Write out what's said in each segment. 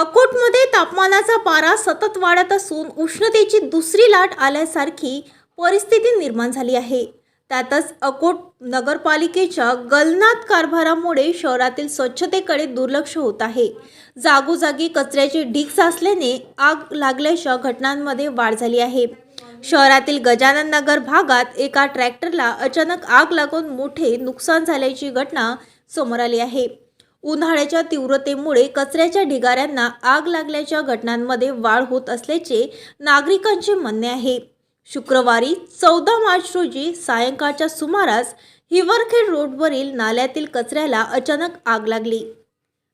अकोटमध्ये तापमानाचा पारा सतत वाढत असून उष्णतेची दुसरी लाट आल्यासारखी परिस्थिती निर्माण झाली आहे. त्यातच अकोट नगरपालिकेच्या गलनात कारभारामुळे शहरातील स्वच्छतेकडे दुर्लक्ष होत आहे. जागोजागी कचऱ्याचे ढीग साचल्याने आग लागल्याच्या घटनांमध्ये वाढ झाली आहे. शहरातील गजानन नगर भागात एका ट्रॅक्टरला अचानक आग लागून मोठे नुकसान झाल्याची घटना समोर आली आहे. उन्हाळ्याच्या तीव्रतेमुळे कचऱ्याच्या ढिगाऱ्यांना आग लागल्याच्या घटनांमध्ये वाढ होत असल्याचे नागरिकांचे म्हणणे आहे. शुक्रवारी चौदा मार्च रोजी सायंकाळच्या सुमारास हिवरखेड रोडवरील नाल्यातील कचऱ्याला अचानक आग लागली.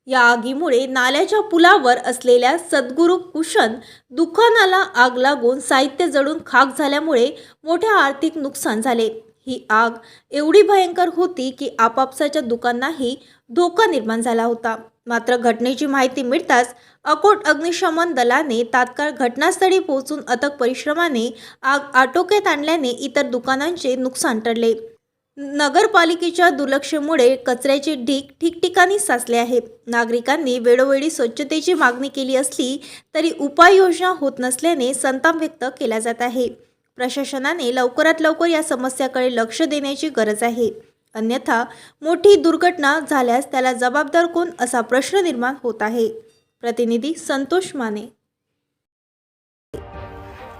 या आगीमुळे नाल्याच्या पुलावर असलेल्या सद्गुरू कुशन दुकानाला आग लागून साहित्य जळून खाक झाल्यामुळे मोठे आर्थिक नुकसान झाले. ही आग एवढी भयंकर होती की आपापसाच्या दुकानांनाही धोका निर्माण झाला होता. मात्र घटनेची माहिती मिळताच अकोट अग्निशमन दलाने तात्काळ घटनास्थळी पोहोचून अथक परिश्रमाने आग आटोक्यात आणल्याने इतर दुकानांचे नुकसान टळले. नगरपालिकेच्या दुर्लक्षामुळे कचऱ्याचे ढीग ठिकठिकाणी साचले आहेत. नागरिकांनी वेळोवेळी स्वच्छतेची मागणी केली असली तरी उपाययोजना होत नसल्याने संताप व्यक्त केला जात आहे. प्रशासनाने लवकरात लवकर या समस्याकडे लक्ष देण्याची गरज आहे. अन्यथा मोठी दुर्घटना झाल्यास त्याला जबाबदार कोण असा प्रश्न निर्माण होत आहे. प्रतिनिधी संतोष माने.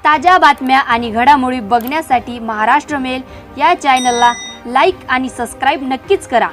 ताज्या बातम्या आणि घडामोडी बघण्यासाठी महाराष्ट्र मेल या चॅनलला लाईक आणि सबस्क्राईब नक्कीच करा.